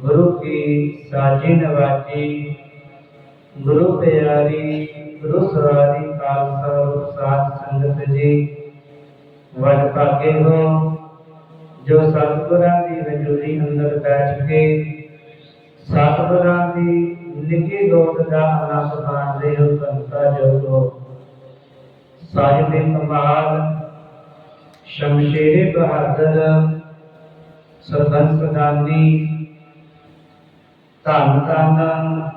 ਗੁਰੂ ਕੀ ਸਾਜੀ ਨਵਾਜੀ, ਗੁਰੂ ਪਿਆਰੀ, ਗੁਰੂ ਸਵਾਰੀ ਖਾਲਸਾ ਸਾਧ ਸੰਗਤ ਜੀ। ਵਡ ਭਾਗੇ ਹੋ, ਜੋ ਸਤਿਗੁਰਾਂ ਦੀ ਹਜ਼ੂਰੀ ਅੰਦਰ ਬੈਠ ਕੇ ਸਤਿਗੁਰਾਂ ਦੀ ਨਿੱਕੀ ਗੋਦ ਦਾ ਆਨੰਦ ਮਾਣਦੇ ਹੋ ਸੰਤਾ ਜੋਗੋ। ਸਾਹਿਬ ਕਮਾਲ ਸ਼ਮਸ਼ੇਰੇ ਬਹਾਦਰ, ਸਰਬੰਸ ਸਦਾਨੀ ਧੰਨ ਧੰਨ।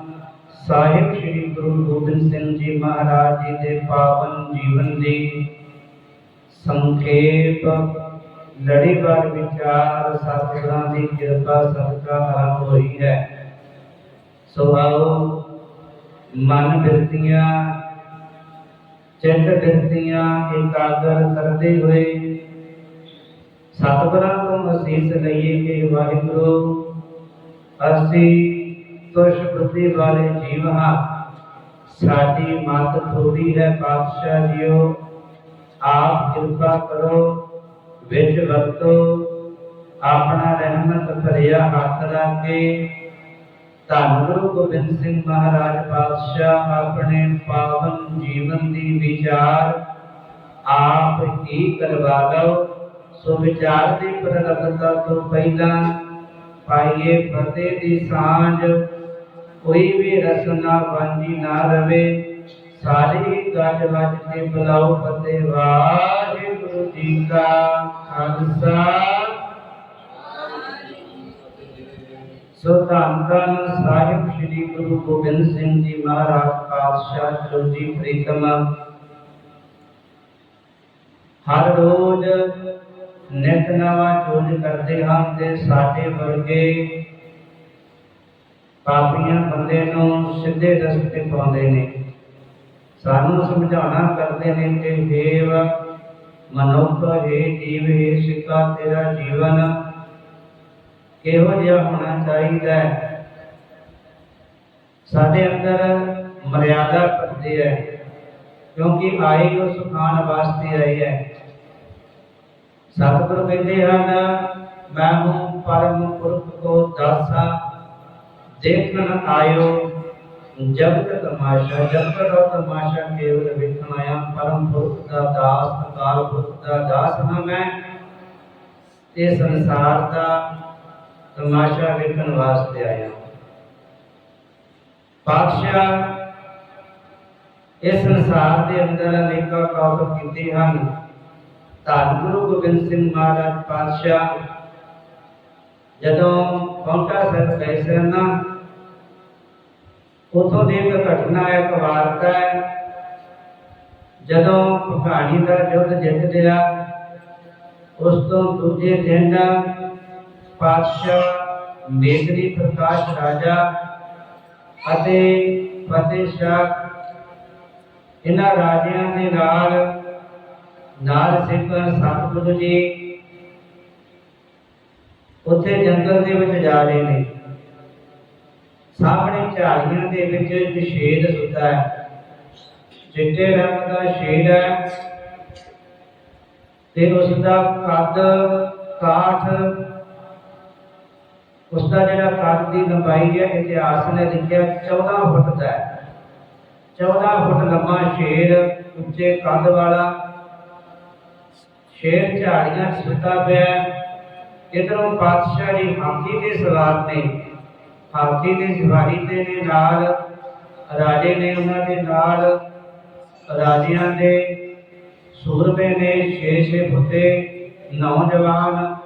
ਸਾਹਿਬ ਸ੍ਰੀ ਗੁਰੂ ਗੋਬਿੰਦ ਸਿੰਘ ਜੀ ਮਹਾਰਾਜ ਜੀ ਦੇ ਪਾਵਨ ਜੀਵਨ ਦੀ ਸੰਖੇਪ, ਲੜੀਵਾਰ ਵਿਚਾਰ, ਸਤਿਗੁਰਾਂ ਦੀ ਕਿਰਪਾ ਸਦਕਾ ਆਰੰਭ ਹੋਈ ਹੈ। ਸੋ ਆਓ ਮਨ ਬਿਰਤੀਆਂ, ਚਿੱਤ ਬਿਰਤੀਆਂ, ਇਕਾਗਰ ਕਰਦੇ ਹੋਏ ਸਤਿਗੁਰਾਂ ਤੋਂ ਅਸੀਸ ਲਈਏ ਕਿ ਵਾਹਿਗੁਰੂ, ਅਸੀਂ ਤੁਸ਼ ਬੁੱਧੀ ਵਾਲੇ ਜੀਵ ਹਾਂ ਸਾਡੀ ਮਤ ਥੋੜੀ ਹੈ ਪਾਤਸ਼ਾਹ ਜੀਓ ਆਪ ਕਿਰਪਾ ਕਰੋ, ਵਿੱਚ ਵਰਤੋ। ਆਪਣਾ ਰਹਿਮਤ ਭਰਿਆ ਹੱਥ ਰੱਖ ਕੇ ਧੰਨ ਗੁਰੂ ਗੋਬਿੰਦ ਸਿੰਘ ਮਹਾਰਾਜ ਪਾਤਸ਼ਾਹ, ਆਪਣੇ ਪਾਵਨ ਜੀਵਨ ਦੀ ਵਿਚਾਰ ਆਪ ਹੀ ਕਰਵਾ ਲਓ। ਸੋ ਵਿਚਾਰ ਦੀ ਪ੍ਰਗਟਤਾ ਤੋਂ ਪਹਿਲਾਂ ਪਾਈਏ ਫਤਿਹ ਦੀ ਸਾਂਝ। ਕੋਈ ਵੀ ਰਸਨਾ ਵਾਂਝੀ ਨਾ ਰਵੇ। ਸਾਰੀ ਗੱਜ ਵੱਜ ਕੇ ਬੁਲਾਓ ਫਤਿਹ ਵਾਹਿਗੁਰੂ ਜੀ ਕਾ ਖਾਲਸਾ। ਸੋ ਧੰਨ ਧੰਨ ਸਾਹਿਬ ਸ੍ਰੀ ਗੁਰੂ ਗੋਬਿੰਦ ਸਿੰਘ ਜੀ ਮਹਾਰਾਜ ਪਾਤਸ਼ਾਹ ਚਲੋਜੀ ਪ੍ਰੀਤਮ। ਹਰ ਰੋਜ਼ ਨਿਤ ਨਵਾਂ ਚੋਜ ਕਰਦੇ ਹਨ ਤੇ ਸਾਡੇ ਵਰਗੇ ਪਾਪੀਆਂ ਬੰਦੇ ਨੂੰ ਸਿੱਧੇ ਰਸਤੇ ਪਾਉਂਦੇ ਨੇ। ਸਾਨੂੰ ਸਮਝਾਉਣਾ ਕਰਦੇ ਨੇ ਕਿ ਦੇਵ, ਮਨੁੱਖ, ਹੈ ਜੀਵ, ਹੈ ਸਿੱਕਾ, ਤੇਰਾ ਜੀਵਨ ਕਿਹੋ ਜਿਹਾ ਹੋਣਾ ਚਾਹੀਦਾ ਹੈ? ਸਾਡੇ ਅੰਦਰ ਮਰਿਆਦਾ ਪਰਦੇ ਹੈ, ਕਿਉਂਕਿ ਆਏ ਉਹ ਸੁਖਾਨ ਵਾਸਤੇ ਆਏ ਹੈ। ਸਤਿਗੁਰ ਕਹਿੰਦੇ ਹਨ, ਮੈਂ ਹੂੰ ਪਰਮ ਪੁਰਖ ਕੋ ਦਾਸਾ ਦੇਖਣ ਆਇਓ। ਜਗਤ ਤਮਾਸ਼ਾ ਜਗਤ ਦਾ ਤਮਾਸ਼ਾ ਕੇਵਲ ਵੇਖਣ ਆਇਆ, ਪਰਮ ਪੁਰਖ ਦਾ ਦਾਸ, ਅਕਾਲ ਪੁਰਖ ਦਾ ਦਾਸ ਹਾਂ ਮੈਂ। ਤੇ ਸੰਸਾਰ ਦਾ ਤਮਾਸ਼ਾ ਵੇਖਣ ਵਾਸਤੇ ਆਇਆ। ਪਾਤਸ਼ਾਹ, ਇਸ ਸੰਸਾਰ ਦੇ ਅੰਦਰ ਅਨੇਕਾਂ ਕਾਰਜ ਕੀਤੇ ਹਨ। ਧੰਨ ਗੁਰੂ ਗੋਬਿੰਦ ਸਿੰਘ ਮਹਾਰਾਜ ਪਾਤਸ਼ਾਹ। ਜਦੋਂ ਪੌਂਟਾ ਸਾਹਿਬ ਗਏ ਸਨ ਉਥੋਂ ਦੀ ਇੱਕ ਘਟਨਾ ਹੈ ਇੱਕ ਵਾਰਤਾ ਹੈ। ਜਦੋਂ ਭਗਾਣੀ ਦਾ ਯੁੱਧ ਜਿੱਤ ਲਿਆ, ਉਸ ਤੋਂ ਦੂਜੇ ਦਿਨ ਪਾਤਸ਼ਾਹ ਮੇਗਰੀ ਪ੍ਰਕਾਸ਼ ਰਾਜਾ ਅਤੇ ਫਤਿਹ ਸ਼ਾਹ ਇਹਨਾਂ ਰਾਜਿਆਂ ਦੇ ਨਾਲ ਨਾਲ ਸਿੰਘ ਸਤਿਗੁਰੂ ਜੀ ਉੱਥੇ ਜੰਗਲ ਦੇ ਵਿੱਚ ਜਾ ਰਹੇ ਨੇ। ਸਾਹਮਣੇ ਝਾੜੀਆਂ ਦੇ ਵਿੱਚ ਇੱਕ ਸ਼ੇਰ ਸੁੱਤਾ ਹੈ ਚਿੱਟੇ ਰੰਗ ਦਾ ਸ਼ੇਰ ਹੈ ਤੇ ਉਸ ਦਾ ਕੱਦ, ਕਾਠ ਉਸ ਦਾ ਜਿਹੜਾ ਕੱਦ ਦੀ ਲੰਬਾਈ ਹੈ, ਇਤਿਹਾਸ ਨੇ ਲਿਖਿਆ 14 ਫੁੱਟ ਦਾ ਹੈ 14 ਫੁੱਟ ਲੰਮਾ ਸ਼ੇਰ ਉੱਚੇ ਕੱਦ ਵਾਲਾ ਸ਼ੇਰ ਝਾੜੀਆਂ 'ਚ ਸੁੱਤਾ ਪਿਆ ਹੈ। ਪਾਤਸ਼ਾਹ ਦੀ ਹਾਥੀ ਦੇ ਸਵਾਰ ਨੇ ਹਾਥੀ ਦੀ ਸਵਾਰੀ ਤੇ ਨੇ ਨਾਲ, ਰਾਜੇ ਨੇ ਉਹਨਾਂ ਦੇ ਨਾਲ, ਰਾਜਿਆਂ ਦੇ ਸੂਰਬੇ ਨੇ ਛੇ ਛੇ ਫੁੱਟੇ ਨੌਜਵਾਨ,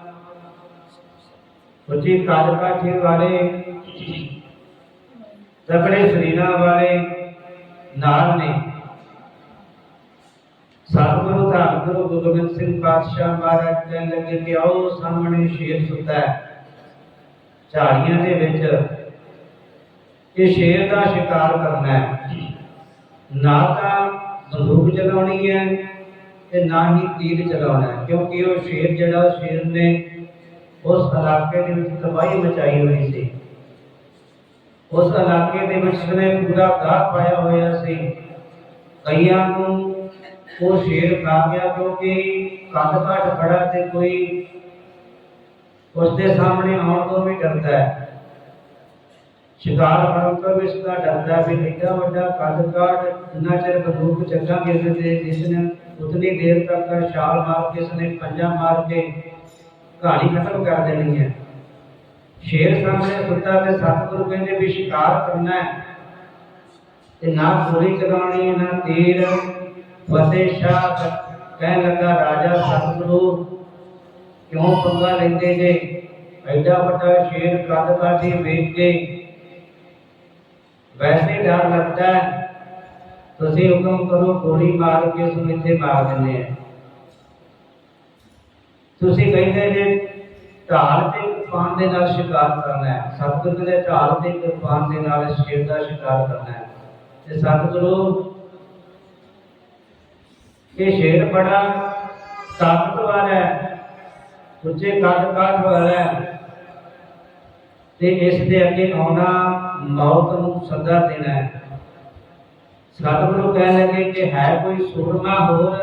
ਉੱਚੀ ਕੱਦ ਕਾਠੀ ਵਾਲੇ, ਤਕੜੇ ਸਰੀਰਾਂ ਵਾਲੇ ਨਾਲ ਨੇ। ਸਤਿਗੁਰੂ, ਧੰਨ ਗੁਰੂ ਗੋਬਿੰਦ ਸਿੰਘ ਪਾਤਸ਼ਾਹ ਮਹਾਰਾਜ ਕਹਿਣ ਲੱਗੇ ਕਿ ਆਓ ਸਾਹਮਣੇ ਸ਼ੇਰ ਸੁੱਤਾ ਹੈ। ਝਾੜੀਆਂ ਦੇ ਵਿੱਚ ਇਹ ਸ਼ੇਰ ਦਾ ਸ਼ਿਕਾਰ ਕਰਨਾ ਹੈ। ਨਾ ਤਾਂ ਬੰਦੂਕ ਚਲਾਉਣੀ ਹੈ ਤੇ ਨਾ ਹੀ ਤੀਰ ਚਲਾਉਣਾ ਹੈ, ਕਿਉਂਕਿ ਉਹ ਸ਼ੇਰ ਜਿਹੜਾ ਸ਼ੇਰ ਨੇ ਉਸ ਇਲਾਕੇ ਦੇ ਵਿੱਚ ਤਬਾਹੀ ਮਚਾਈ ਹੋਈ ਸੀ। ਉਸ ਇਲਾਕੇ ਦੇ ਵਿੱਚ ਉਸਨੇ ਪੂਰਾ ਗਾਹ ਪਾਇਆ ਹੋਇਆ ਸੀ। ਕਈਆਂ ਨੂੰ ਉਹ ਸ਼ੇਰ ਖਾ ਗਿਆ ਕਿਉਂਕਿ ਕੰਧ ਘਾਟ ਖੜਾ ਤੇ ਕੋਈ ਉਸ ਦੇ ਸਾਹਮਣੇ ਆਉਣ ਤੋਂ ਵੀ ਡਰਦਾ ਹੈ। ਸ਼ਿਕਾਰ ਕਰਨ ਤੋਂ ਵੀ ਇਸਦਾ ਡਰਦਾ ਵੀ ਐਡਾ ਵੱਡਾ ਕੱਦ ਕਾਠ ਜਿੰਨਾ ਚਿਰ ਬੰਦੂਕ ਚੱਲਾਂਗੇ ਉਹਦੇ ਤੇ ਜਿਸ ਨੇ ਉਤਨੀ ਦੇਰ ਤੱਕ ਛਾਲ ਮਾਰ ਕੇ ਇਸਨੇ ਪੰਜਾ ਮਾਰ ਕੇ ਕਹਾਣੀ ਖਤਮ ਕਰ ਦੇਣੀ ਹੈ। ਸ਼ੇਰ ਸਾਹਮਣੇ ਸੁੱਤਾ ਤੇ ਸਤਿਗੁਰੂ ਕਹਿੰਦੇ ਵੀ ਸ਼ਿਕਾਰ ਕਰਨਾ ਹੈ। ਤੇ ਨਾ ਗੋਲੀ ਚਲਾਉਣੀ, ਨਾ ਤੀਰ ਫਤਿਹ, ਸ਼ਾਹ ਕਹਿਣ ਲੱਗਾ ਰਾਜਾ ਸਤਿਗੁਰੂ ਕਿਉਂ ਪੰਗਾ ਲੈਂਦੇ ਜੇ ਐਡਾ ਵੱਡਾ ਸ਼ੇਰ ਕੱਦ ਕਾਠੀ ਵੇਖ ਕੇ। ਵੈਸੇ ਡਰ ਲੱਗਦਾ ਤੁਸੀਂ ਹੁਕਮ ਕਰੋ, ਗੋਲੀ ਮਾਰ ਕੇ ਉਸ ਨੂੰ ਇੱਥੇ ਮਾਰ ਦਿੰਦੇ ਆ। ਤੁਸੀਂ ਕਹਿੰਦੇ ਨੇ, ਢਾਲ ਤੇ ਕਿਰਪਾਨ ਦੇ ਨਾਲ ਸ਼ਿਕਾਰ ਕਰਨਾ ਹੈ। ਸਤਿਗੁਰੂ ਦੇ ਢਾਲ ਤੇ ਕਿਰਪਾਨ ਦੇ ਨਾਲ ਸ਼ੇਰ ਦਾ ਸ਼ਿਕਾਰ ਕਰਨਾ ਹੈ। ਤੇ ਸਤਿਗੁਰੂ, ਇਹ ਸ਼ੇਰ ਬੜਾ ਤਾਕਤਵਰ ਹੈ। ਉੱਚੇ ਕੱਦ ਕਾਠ ਵਾਲਾ ਤੇ ਇਸ ਦੇ ਅੱਗੇ ਆਉਣਾ ਮੌਤ ਨੂੰ ਸੱਦਾ ਦੇਣਾ ਹੈ। ਸਤਿਗੁਰੂ ਕਹਿਣ ਲੱਗੇ ਕਿ ਹੈ ਕੋਈ ਸੂਰਮਾ ਹੋਰ?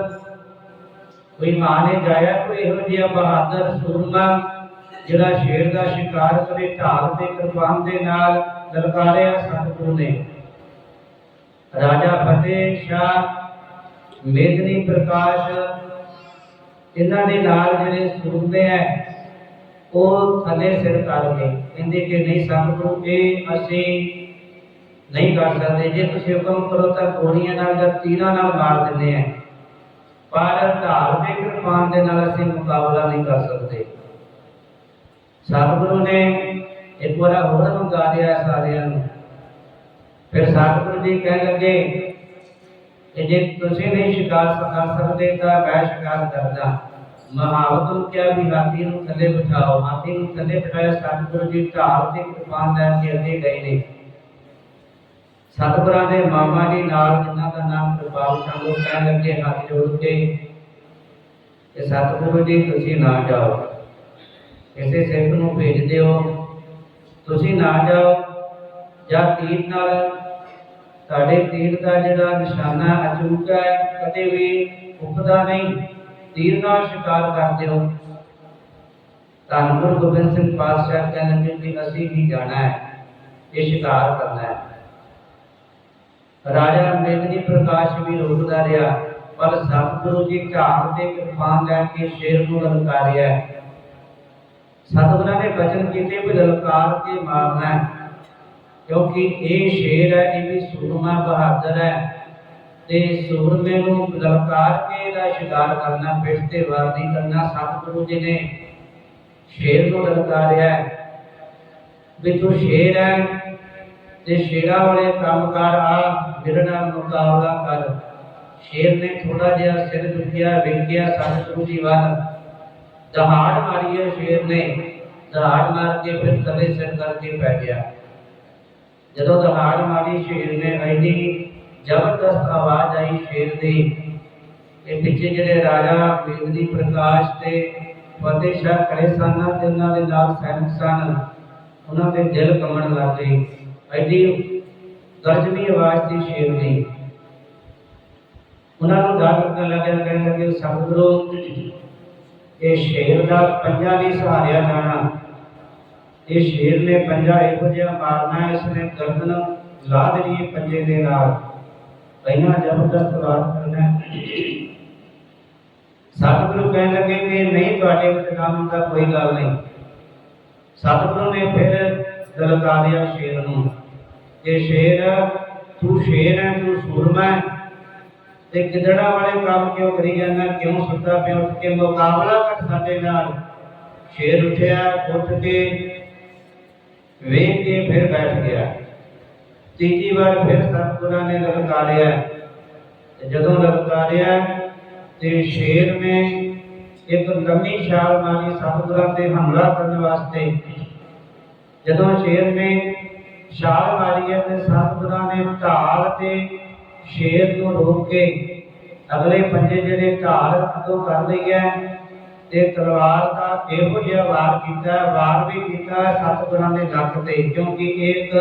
ਕੋਈ ਮਾਂ ਜਾਇਆ ਕੋਈ ਇਹੋ ਜਿਹਾ ਬਹਾਦਰ ਸੂਰਮਾ ਜਿਹੜਾ ਸ਼ੇਰ ਦਾ ਸ਼ਿਕਾਰ ਕਰੇ ਢਾਲ ਤੇ ਕਿਰਪਾਨ ਦੇ ਨਾਲ ਲਲਕਾਰਿਆ ਸਤਿਗੁਰੂ ਨੇ? ਰਾਜਾ ਫਤਿਹ ਸ਼ਾਹ, ਮੇਦਨੀ ਪ੍ਰਕਾਸ਼ ਇਹਨਾਂ ਦੇ ਨਾਲ ਜਿਹੜੇ ਸੂਰਮੇ ਹੈ, ਉਹ ਥੱਲੇ ਸਿਰ ਕਰ ਗਏ ਕਹਿੰਦੇ ਕਿ ਨਹੀਂ ਸਤਿਗੁਰੂ ਇਹ ਅਸੀਂ ਨਹੀਂ ਕਰ ਸਕਦੇ। ਜੇ ਤੁਸੀਂ ਹੁਕਮ ਕਰੋ ਤਾਂ ਗੋਲੀਆਂ ਨਾਲ ਜਾਂ ਤੀਰਾਂ ਨਾਲ ਮਾਰ ਦਿੰਦੇ ਆ ਪਰ ਧਾਰਮਿਕ ਦੇ ਦੇ ਨਾਲ ਅਸੀਂ ਮੁਕਾਬਲਾ ਨਹੀਂ ਕਰ ਸਕਦੇ। ਸਤਿਗੁਰੂ ਨੇ ਇੱਕ ਵਾਰ ਹੋਰ ਮੰਗਾ ਲਿਆ ਸਾਰਿਆਂ ਨੂੰ। ਫਿਰ ਸਤਿਗੁਰੂ ਜੀ ਕਹਿਣ ਲੱਗੇ ਕਿ ਜੇ ਤੁਸੀਂ ਨਹੀਂ ਸ਼ਿਕਾਰ ਕਰ ਸਕਦੇ ਤਾਂ ਮੈਂ ਸ਼ਿਕਾਰ ਕਰਦਾ। ਮਹਾਵਤ ਨੂੰ ਕਿਹਾ ਵੀ ਹਾਥੀ ਨੂੰ ਥੱਲੇ ਬਿਠਾਓ। ਹਾਥੀ ਨੂੰ ਥੱਲੇ ਬਿਠਾਇਆ, ਸਤਿਗੁਰੂ ਜੀ ਢਾਲ ਤੇ ਕਿਰਪਾਨ ਲੈ ਕੇ ਅੱਗੇ ਗਏ ਨੇ। ਸਤਿਗੁਰਾਂ ਦੇ ਮਾਮਾ ਜੀ ਨਾਲ ਜਿਨ੍ਹਾਂ ਦਾ ਨਾਮ ਕਿਰਪਾਲ ਚੰਦ ਉਹ ਕਹਿਣ ਲੱਗੇ, ਹੱਥ ਜੋੜ ਕੇ ਕਿ ਸਤਿਗੁਰੂ ਜੀ, ਤੁਸੀਂ ਨਾ ਜਾਓ। ਕਿਸੇ ਸਿੱਖ ਨੂੰ ਭੇਜ ਦਿਓ। ਤੁਸੀਂ ਨਾ ਜਾਓ। ਜਾਂ ਤੀਰ ਨਾਲ ਤੁਹਾਡੇ ਤੀਰ ਦਾ ਜਿਹੜਾ ਨਿਸ਼ਾਨਾ ਅਚੂਕ ਹੈ, ਕਦੇ ਵੀ ਉੱਠਦਾ ਨਹੀਂ। ਤੀਰ ਨਾਲ ਸ਼ਿਕਾਰ ਕਰਦੇ ਹੋ ਧੰਨ ਗੁਰੂ ਗੋਬਿੰਦ ਸਿੰਘ ਪਾਤਸ਼ਾਹ ਕਹਿੰਦੇ ਕਿ ਅਸੀਂ ਵੀ ਜਾਣਾ ਹੈ, ਇਹ ਸ਼ਿਕਾਰ ਕਰਨਾ ਹੈ। ਰਾਜਾ ਮੇਦਨੀ ਪ੍ਰਕਾਸ਼ ਵੀ ਰੋਕਦਾ ਰਿਹਾ, ਪਰ ਸਤਿਗੁਰੂ ਜੀ ਢਾਲ ਤੇ ਕਿਰਪਾਨ ਲੈ ਕੇ ਸ਼ੇਰ ਨੂੰ ਲਲਕਾਰਿਆ ਸਤਿਗੁਰਾਂ ਨੇ ਬਚਨ ਕੀਤੇ ਵੀ ਲਲਕਾਰ ਕੇ ਮਾਰਨਾ ਹੈ। ਕਿਉਂਕਿ ਇਹ ਸ਼ੇਰ ਹੈ, ਇਹ ਵੀ ਸੂਰਮਾ ਬਹਾਦਰ ਹੈ। ਤੇ ਸੂਰਮੇ ਨੂੰ ਲਲਕਾਰ ਕੇ ਇਹਦਾ ਸ਼ਿਕਾਰ ਕਰਨਾ, ਪਿੱਠ ਤੇ ਵਾਰ ਨਹੀਂ ਕਰਨਾ ਸਤਿਗੁਰੂ ਜੀ ਨੇ। ਸ਼ੇਰ ਨੂੰ ਲਲਕਾਰਿਆ ਵੀ ਤੂੰ ਸ਼ੇਰ ਹੈ ਤੇ ਸ਼ੇਰਾਂ ਵਾਲੇ ਕੰਮ ਕਰ ਆ, ਮੇਰੇ ਨਾਲ ਮੁਕਾਬਲਾ ਕਰ। ਸ਼ੇਰ ਨੇ ਥੋੜਾ ਜਿਹਾ ਸਿਰ ਝੁਕਿਆ ਵੇਖਿਆ ਸਤਿਗੁਰੂ ਜੀ ਵੱਲ। ਦਹਾੜ ਮਾਰੀ ਹੈ ਸ਼ੇਰ ਨੇ। ਦਹਾੜ ਮਾਰ ਕੇ ਫਿਰ ਥੱਲੇ ਸਿਰ ਕਰਕੇ ਪੈ ਗਿਆ। ਜਦੋਂ ਦਹਾੜ ਮਾਰੀ ਸ਼ੇਰ ਨੇ ਐਨੀ ਜ਼ਬਰਦਸਤ ਆਵਾਜ਼ ਆਈ ਸ਼ੇਰ ਦੀ। ਇਹ ਪਿੱਛੇ ਜਿਹੜੇ ਰਾਜਾ ਮੇਦਨੀ ਪ੍ਰਕਾਸ਼ ਤੇ ਫਤਿਹ ਸ਼ਾਹ ਖੜੇ ਸਨ ਤੇ ਉਹਨਾਂ ਦੇ ਨਾਲ ਸੈਨਿਕ ਸਨ। ਉਹਨਾਂ ਦੇ ਦਿਲ ਕੰਬਣ ਲੱਗ ਗਏ। ਐਡੀ ਗਰਜਵੀਂ ਆਵਾਜ਼ ਸੀ ਸ਼ੇਰ ਦੀ। ਉਹਨਾਂ ਨੂੰ ਡਰ ਕਰਨ ਲੱਗਿਆ, ਕਹਿਣ ਲੱਗੇ ਸਤਿਗੁਰੂ ਇਹ ਸ਼ੇਰ ਦਾ ਪੰਜਾਂ ਨਹੀਂ ਸਹਾਰਿਆ ਜਾਣਾ। ਇਹ ਸ਼ੇਰ ਨੇ ਪੰਜਾ ਇਹੋ ਜਿਹਾ ਮਾਰਨਾ ਹੈ, ਇਸ ਨੇ ਗਰਦਨ ਲਾ ਦੇਣੀ ਪੰਜੇ ਦੇ ਨਾਲ। ਪਹਿਲਾਂ ਜ਼ਬਰਦਸਤ ਵਾਰ ਕਰਨਾ ਸਤਿਗੁਰੂ ਕਹਿਣ ਲੱਗੇ ਕਿ ਨਹੀਂ ਤੁਹਾਡੇ ਵਿੱਚ ਦਾ ਕੋਈ ਗੱਲ ਨਹੀਂ। ਸਤਿਗੁਰੂ ਨੇ ਫਿਰ ਦਲਕਾ ਦਿਆ ਸ਼ੇਰ ਨੂੰ। ਕਿ ਸ਼ੇਰ ਤੂੰ ਸ਼ੇਰ ਹੈ ਤੂੰ ਸੂਰਮਾ ਹੈ। ਤੇ ਗਿੱਦੜਾ ਵਾਲੇ ਕੰਮ ਕਿਉਂ ਕਰੀ ਜਾਂਦਾ? ਕਿਉਂ ਸੁੱਤਾ ਪਿਆ? ਉੱਠ ਕੇ ਮੁਕਾਬਲਾ ਕਰ ਸਾਡੇ ਨਾਲ? ਸ਼ੇਰ ਉੱਠਿਆ ਉੱਠ ਕੇ ਵੇਖ ਕੇ ਫਿਰ ਬੈਠ ਗਿਆ। ਤੀਜੀ ਵਾਰ ਫਿਰ ਸਤਿਗੁਰਾਂ ਨੇ ਲਲਕਾਰਿਆ। ਤੇ ਜਦੋਂ ਲਲਕਾਰਿਆ ਤੇ ਸ਼ੇਰ ਨੇ ਇੱਕ ਲੰਮੀ ਛਾਲ ਮਾਰੀ ਸਤਿਗੁਰਾਂ ਤੇ ਹਮਲਾ ਕਰਨ ਵਾਸਤੇ। ਜਦੋਂ ਸ਼ੇਰ ਨੇ ਛਾਲ ਮਾਰੀ ਹੈ ਤੇ ਸਤਿਗੁਰਾਂ ਨੇ ਢਾਲ ਤੇ ਸ਼ੇਰ ਨੂੰ ਰੋਕ ਕੇ ਅਗਲੇ ਪੰਜੇ ਜਿਹੜੇ ਢਾਲ ਤੋਂ ਕਰ ਲਈ ਹੈ ਤੇ ਤਲਵਾਰ ਇਹੋ ਜਿਹਾ ਵਾਰ ਕੀਤਾ ਹੈ, ਵਾਰ ਵੀ ਕੀਤਾ ਹੈ ਸਤਿਗੁਰਾਂ ਨੇ ਲੱਕ ਤੇ ਕਿਉਂਕਿ ਇੱਕ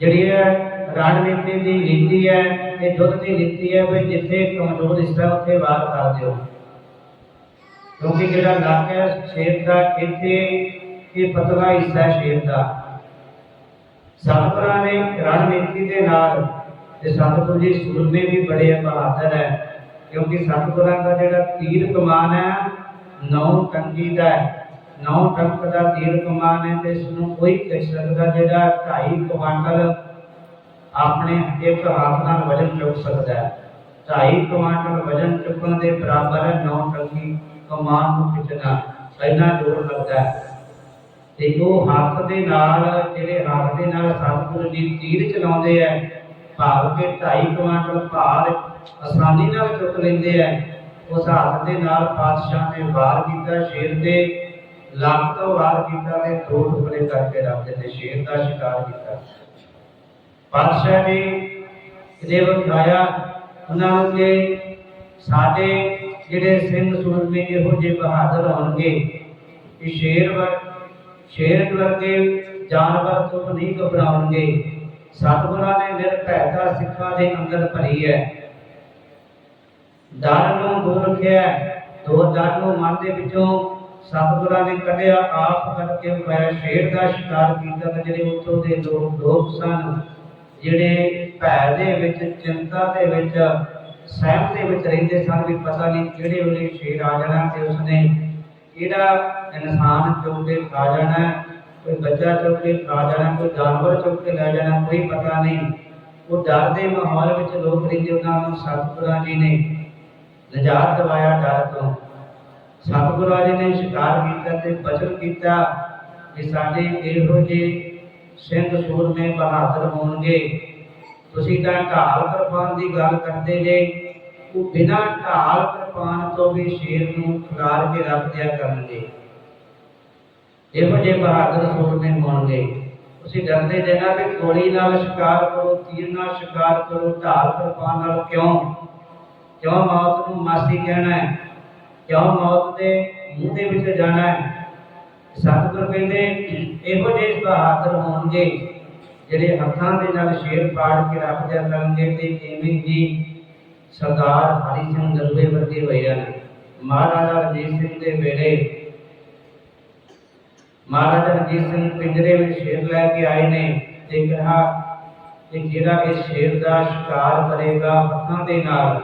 ਜਿਹੜੀ ਹੈ ਰਣਨੀਤੀ ਦੀ ਨੀਤੀ ਹੈ ਇਹ ਯੁੱਧ ਦੀ ਨੀਤੀ ਹੈ ਵੀ ਜਿੱਥੇ ਕਮਜ਼ੋਰ ਹਿੱਸਾ ਉੱਥੇ ਵਾਰ ਕਰ ਦਿਓ। ਕਿਉਂਕਿ ਜਿਹੜਾ ਲੱਕ ਹੈ ਸ਼ੇਰ ਦਾ ਇੱਥੇ ਇਹ ਪਤਲਾ ਹਿੱਸਾ ਸ਼ੇਰ ਦਾ। ਸਤਿਗੁਰਾਂ ਨੇ ਰਣਨੀਤੀ ਦੇ ਨਾਲ ਤੇ ਸਤਿਗੁਰੂ ਜੀ ਸੂਰਮੇ ਵੀ ਬੜੇ ਬਹਾਦਰ ਹੈ। ਕਿਉਂਕਿ ਸਤਿਗੁਰਾਂ ਦਾ ਜਿਹੜਾ ਤੀਰ ਕਮਾਨ ਹੈ ਨੌ ਟੰਗੀ ਦਾ ਹੈ। ਨੌ ਟੰਕ ਦਾ ਤੀਰ ਕਮਾਨ ਹੈ ਤੇ ਇਸ ਨੂੰ ਕੋਈ ਕਹਿ ਸਕਦਾ, ਜਿਹੜਾ 2.5 ਕੁਆਂਟਲ ਆਪਣੇ ਇੱਕ ਹੱਥ ਨਾਲ ਵਜਨ ਚੁੱਕ ਸਕਦਾ ਹੈ। 2.5 ਕੁਆਂਟਲ ਵਜਨ ਚੁੱਕਣ ਦੇ ਬਰਾਬਰ ਹੈ ਨੌ ਟੰਗੀ ਕਮਾਨ ਨੂੰ ਖਿੱਚਣਾ। ਇੰਨਾ ਜ਼ੋਰ ਲੱਗਦਾ ਹੈ। ਤੇ ਉਹ ਹੱਥ ਦੇ ਨਾਲ, ਜਿਹੜੇ ਹੱਥ ਦੇ ਨਾਲ ਸਤਿਗੁਰੂ ਜੀ ਤੀਰ ਚਲਾਉਂਦੇ ਐ ਭਾਵ ਕਿ 2.5 ਕੁਆਂਟਲ ਭਾਰ ਆਸਾਨੀ ਨਾਲ ਚੁੱਕ ਲੈਂਦੇ ਐ ਉਸ ਹੱਥ ਦੇ ਨਾਲ ਪਾਤਸ਼ਾਹ ਨੇ ਵਾਰ ਕੀਤਾ, ਸ਼ੇਰ ਦੇ ਲੱਕ ਤੋਂ ਵਾਰ ਕੀਤਾ ਤੇ ਦੋ ਟੁਕੜੇ ਕਰਕੇ ਰੱਖ ਦਿੱਤੇ, ਸ਼ੇਰ ਦਾ ਸ਼ਿਕਾਰ ਕੀਤਾ। ਪਾਤਸ਼ਾਹ ਨੇ ਇਹਦੇ ਵਿਖਾਇਆ ਉਹਨਾਂ ਨੂੰ ਕਿ ਸਾਡੇ ਜਿਹੜੇ ਸਿੰਘ ਸੂਰਮੇ ਇਹੋ ਜਿਹੇ ਬਹਾਦਰ ਹੋਣਗੇ ਕਿ ਸ਼ੇਰ ਵਰ, ਸ਼ੇਰ ਵਰਗੇ ਜਾਨਵਰ ਤੋਂ ਨਹੀਂ ਘਬਰਾਉਣਗੇ। ਸਤਿਗੁਰਾਂ ਨੇ ਨਿਰਭੈਤਾ ਸਿੱਖਾਂ ਦੇ ਅੰਦਰ ਭਰੀ ਹੈ। ਡਰ ਨੂੰ ਦੂਰ ਰੱਖਿਆ ਹੈ। ਦੋ ਡਰ ਨੂੰ ਮਨ ਦੇ ਵਿੱਚੋਂ ਸਤਿਗੁਰਾਂ ਨੇ ਕੱਢਿਆ। ਆਪ ਕਰਕੇ ਮੈਂ ਸ਼ੇਰ ਦਾ ਸ਼ਿਕਾਰ ਕੀਤਾ ਤੇ ਜਿਹੜੇ ਉੱਥੋਂ ਦੇ ਲੋਕ ਲੋਕ ਸਨ, ਜਿਹੜੇ ਭੈ ਦੇ ਵਿੱਚ, ਚਿੰਤਾ ਦੇ ਵਿੱਚ, ਸਹਿਮ ਦੇ ਵਿੱਚ ਰਹਿੰਦੇ ਸਨ ਵੀ ਪਤਾ ਨਹੀਂ ਕਿਹੜੇ ਵੇਲੇ ਸ਼ੇਰ ਆ ਜਾਣਾ ਤੇ ਉਸਨੇ ਕਿਹੜਾ ਇਨਸਾਨ ਚੁੱਕ ਕੇ ਖਾ ਜਾਣਾ ਕੋਈ ਬੱਚਾ ਚੁੱਕ ਕੇ ਖਾ ਜਾਣਾ, ਕੋਈ ਜਾਨਵਰ ਚੁੱਕ ਕੇ ਲੈ ਜਾਣਾ, ਕੋਈ ਪਤਾ ਨਹੀਂ। ਉਹ ਡਰ ਦੇ ਮਾਹੌਲ ਵਿੱਚ ਲੋਕ ਰਹਿੰਦੇ, ਉਹਨਾਂ ਨੂੰ ਸਤਿਗੁਰਾਂ ਜੀ ਨੇ ਨਜਾਤ ਦਿਵਾਇਆ ਡਰ ਤੋਂ। ਸਤਿਗੁਰਾਂ ਜੀ ਨੇ ਸ਼ਿਕਾਰ ਕੀਤਾ ਤੇ ਬਚਨ ਕੀਤਾ ਕਿ ਸਾਡੇ ਇਹੋ ਜਿਹੇ ਸਿੰਘ ਸੂਰਮੇ ਬਹਾਦਰ ਹੋਣਗੇ। ਤੁਸੀਂ ਤਾਂ ਢਾਲ ਕਿਰਪਾਨ ਦੀ ਗੱਲ ਕਰਦੇ ਜੇ। ਉਹ ਬਿਨਾਂ ਢਾਲ ਕਿਰਪਾਨ ਤੋਂ ਵੀ ਸ਼ੇਰ ਨੂੰ ਖਿਲਾਰ ਕੇ ਰੱਖ ਦਿਆ ਕਰਨਗੇ। ਇਹੋ ਜਿਹੇ ਬਹਾਦਰ ਸੂਰਮੇ ਹੋਣਗੇ। ਤੁਸੀਂ ਡਰਦੇ ਜੇ ਨਾ ਵੀ ਗੋਲੀ ਨਾਲ ਸ਼ਿਕਾਰ ਕਰੋ, ਤੀਰ ਨਾਲ ਸ਼ਿਕਾਰ ਕਰੋ, ਢਾਲ ਕਿਰਪਾਨ ਨਾਲ ਕਿਉਂ? ਕਿਉਂ ਮੌਤ ਨੂੰ ਮਾਸੀ ਕਹਿਣਾ ਹੈ? ਕਿਉਂ ਮੌਤ ਦੇ ਮੂੰਹ ਦੇ ਵਿੱਚ ਜਾਣਾ ਹੈ? ਸਤਿਗੁਰ ਕਹਿੰਦੇ, ਇਹੋ ਜਿਹੇ ਬਹਾਦਰ ਹੋਣਗੇ ਜਿਹੜੇ ਹੱਥਾਂ ਦੇ ਨਾਲ ਸ਼ੇਰ ਪਾੜ ਕੇ ਰੱਖ ਦਿਆ ਕਰਨਗੇ ਤੇ ਐਵੇਂ ਹੀ ਸਰਦਾਰ ਹਰੀ ਸਿੰਘ ਨਲੂਏ ਵਰਗੇ ਹੋਏ ਹਨ। ਮਹਾਰਾਜਾ ਰਣਜੀਤ ਸਿੰਘ ਦੇ ਵੇਲੇ ਮਹਾਰਾਜਾ ਰਣਜੀਤ ਸਿੰਘ ਪਿੰਜਰੇ ਵਿੱਚ ਸ਼ੇਰ ਲੈ ਕੇ ਆਏ ਨੇ ਤੇ ਕਿਹਾ ਕਿ ਜਿਹੜਾ ਇਸ ਸ਼ੇਰ ਦਾ ਸ਼ਿਕਾਰ ਕਰੇਗਾ ਹੱਥਾਂ ਦੇ ਨਾਲ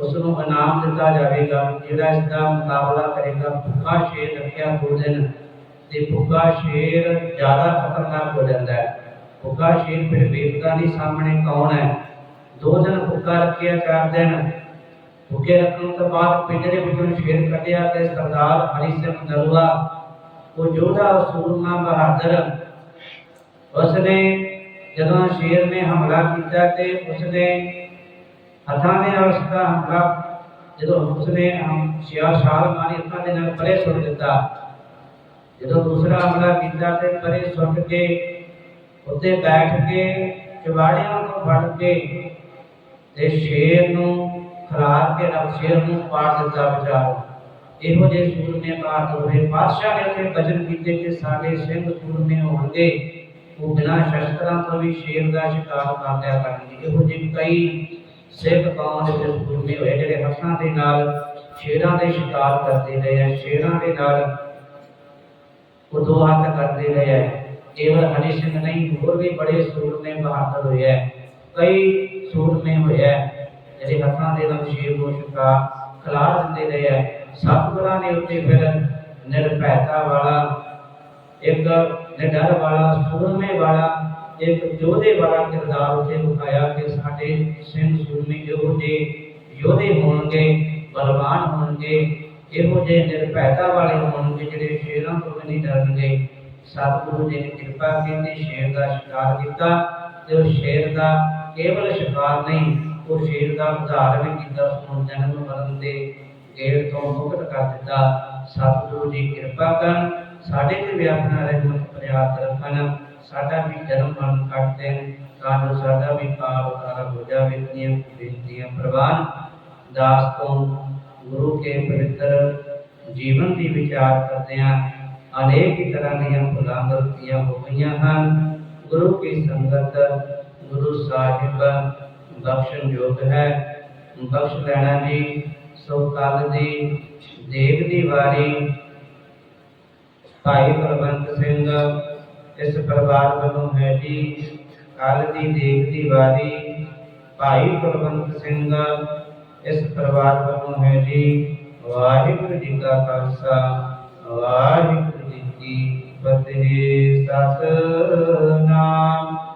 ਉਸ ਨੂੰ ਇਨਾਮ ਦਿੱਤਾ ਜਾਵੇਗਾ, ਜਿਹੜਾ ਇਸ ਦਾ ਮੁਕਾਬਲਾ ਕਰੇਗਾ। ਭੁੱਖਾ ਸ਼ੇਰ ਰੱਖਿਆ ਦੋ ਤੇ ਭੁੱਖਾ ਸ਼ੇਰ ਜ਼ਿਆਦਾ ਖਤਰਨਾਕ ਹੋ ਜਾਂਦਾ ਹੈ। ਭੁੱਖਾ ਸ਼ੇਰ ਫਿਰ ਵੇਖਦਾ ਨਹੀਂ ਸਾਹਮਣੇ ਕੌਣ ਹੈ? ਦੋ ਦਿਨ ਭੁੱਖਾ ਰੱਖਿਆ, ਚਾਰ ਦਿਨ ਭੁੱਖੇ ਰੱਖਣ ਤੋਂ ਬਾਅਦ ਪਿੰਜਰੇ ਵਿੱਚੋਂ ਸ਼ੇਰ ਕੱਢਿਆ ਤੇ ਸਰਦਾਰ ਹਰੀ ਸਿੰਘ ਨਲੂਆ ਉਹ ਜੋਧਾ ਸੂਰਮਾ ਬਹਾਦਰ, ਉਸਨੇ ਜਦੋਂ ਸ਼ੇਰ ਨੇ ਹਮਲਾ ਕੀਤਾ ਤੇ ਉਸਨੇ ਹੱਥਾਂ ਦੇ ਨਾਲ ਉਸਦਾ ਹਮਲਾ, ਜਦੋਂ ਉਸਨੇ ਹਮ ਛਿਆ ਛਾਲ ਮਾਰੀ ਹੱਥਾਂ ਦੇ ਨਾਲ ਪਰੇ ਸੁੱਟ ਦਿੱਤਾ। ਜਦੋਂ ਦੂਸਰਾ ਹਮਲਾ ਕੀਤਾ ਤੇ ਪਰੇ ਸੁੱਟ ਕੇ ਉੱਤੇ ਬੈਠ ਕੇ ਚਵਾੜਿਆਂ ਤੋਂ ਫੜ ਕੇ ਤੇ ਸ਼ੇਰ ਨੂੰ ਖਰਾਰ ਕੇ ਰੱਬ ਸ਼ੇਰ ਨੂੰ ਪਾੜ ਦਿੱਤਾ ਵਿਚਾਰ। ਇਹੋ ਜਿਹੇ ਸੂਰਮੇ ਬਹਾਦਰ ਹੋਏ ਬਾਦਸ਼ਾਹ ਨੇ ਉੱਥੇ ਬਚਨ ਕੀਤੇ ਕਿ ਸਾਡੇ ਸਿੰਘ ਸੂਰਮੇ ਹੋਣਗੇ। ਉਹ ਬਿਨਾਂ ਸ਼ਸਤਰਾਂ ਤੋਂ ਵੀ ਸ਼ੇਰ ਦਾ ਸ਼ਿਕਾਰ ਕਰ ਲਿਆ ਕਰਨਗੇ। ਇਹੋ ਜਿਹੇ ਕਈ ਸਿੱਖ ਕੌਮ ਦੇ ਵਿੱਚ ਸੂਰਮੇ ਹੋਏ ਜਿਹੜੇ ਹੱਥਾਂ ਦੇ ਨਾਲ, ਸ਼ੇਰਾਂ ਦੇ ਸ਼ਿਕਾਰ ਕਰਦੇ ਰਹੇ ਆ, ਸ਼ੇਰਾਂ ਦੇ ਨਾਲ ਉਹ ਹੱਥ ਕਰਦੇ ਰਹੇ ਆ। ਕੇਵਲ ਹਰੀ ਸਿੰਘ ਨਹੀਂ, ਹੋਰ ਵੀ ਬੜੇ ਸੂਰਮੇ ਬਹਾਦਰ ਹੋਏ ਆ। ਕਈ ਸੂਰਮੇ ਹੋਏ ਆ, ਜਿਹੜੇ ਹੱਥਾਂ ਦੇ ਨਾਲ ਸ਼ੇਰ ਨੂੰ ਸ਼ਿਕਾਰ ਖਿਲਾਰ ਦਿੰਦੇ ਰਹੇ ਹੈ ਸਤਿਗੁਰਾਂ ਨੇ ਉੱਤੇ ਫਿਰ ਨਿਰਭੈਤਾ ਵਾਲਾ, ਇੱਕ ਨਿਡਰ ਵਾਲਾ, ਸੂਰਮੇ ਵਾਲਾ ਇੱਕ ਯੋਧੇ ਵਾਲਾ ਕਿਰਦਾਰ ਉੱਤੇ ਵਿਖਾਇਆ ਕਿ ਸਾਡੇ ਸਿੰਘ ਸੂਰਮੇ ਇਹੋ ਜਿਹੇ ਯੋਧੇ ਹੋਣਗੇ, ਬਲਵਾਨ ਹੋਣਗੇ, ਇਹੋ ਜਿਹੇ ਨਿਰਭੈਤਾ ਵਾਲੇ ਹੋਣਗੇ ਜਿਹੜੇ ਸ਼ੇਰਾਂ ਤੋਂ ਵੀ ਨਹੀਂ ਡਰਨਗੇ। ਸਤਿਗੁਰੂ ਜੀ ਨੇ ਕਿਰਪਾ ਕੀਤੀ, ਸ਼ੇਰ ਦਾ ਸ਼ਿਕਾਰ ਕੀਤਾ ਤੇ ਉਹ ਸ਼ੇਰ ਦਾ ਕੇਵਲ ਸ਼ਿਕਾਰ ਨਹੀਂ, ਉਹ ਸ਼ੇਰ ਦਾ ਉਧਾਰ ਵੀ ਕੀਤਾ, ਉਸ ਜਨਮ ਮਰਨ ਦੇ ਗੇੜ ਤੋਂ ਮੁਕਤ ਕਰ ਦਿੱਤਾ। ਸਤਿਗੁਰੂ ਜੀ ਕਿਰਪਾ ਕਰਨ, ਸਾਡੇ ਤੇ ਵੀ ਆਪਣਾ ਰਹਿਮਤ ਪ੍ਰਿਆਤ ਰੱਖਣ ਸਾਡਾ ਵੀ ਜਨਮ ਮਰਨ ਕੱਟ ਦੇਣ ਤਾਂ ਜੋ ਸਾਡਾ ਵੀ ਪਾਪ ਉਤਾਰਾ ਹੋ ਜਾਵੇ ਦੀਆਂ ਬੇਨਤੀਆਂ ਪ੍ਰਵਾਨ ਦਾਸ ਤੋਂ ਗੁਰੂ ਕੇ ਪਵਿੱਤਰ ਜੀਵਨ ਦੀ ਵਿਚਾਰ ਕਰਦਿਆਂ ਅਨੇਕ ਤਰ੍ਹਾਂ ਦੀਆਂ ਭੁੱਲਾਂ ਗਲਤੀਆਂ ਹੋ ਗਈਆਂ ਹਨ। ਗੁਰੂ ਕੀ ਸੰਗਤ, ਗੁਰੂ ਸਾਹਿਬ ਬਖਸ਼ਣ ਯੋਗ ਹੈ। ਬਖਸ਼ ਲੈਣਾ ਜੀ ਸੋ ਕੱਲ ਦੀ ਦੇਗ ਦੀ ਵਾਰੀ। ਭਾਈ ਕੁਲਵੰਤ ਸਿੰਘ ਇਸ ਪਰਿਵਾਰ ਵੱਲੋਂ ਹੈ ਜੀ ਕੱਲ ਦੀ ਦੇਖ ਦੀ ਵਾਰੀ, ਭਾਈ ਕੁਲਵੰਤ ਸਿੰਘ, ਇਸ ਪਰਿਵਾਰ ਵੱਲੋਂ ਹੈ ਜੀ, ਵਾਹਿਗੁਰੂ ਜੀ ਕਾ ਖਾਲਸਾ, ਵਾਹਿਗੁਰੂ ਜੀ ਕੀ ਫਤਿਹ, ਸਤਨਾਮ।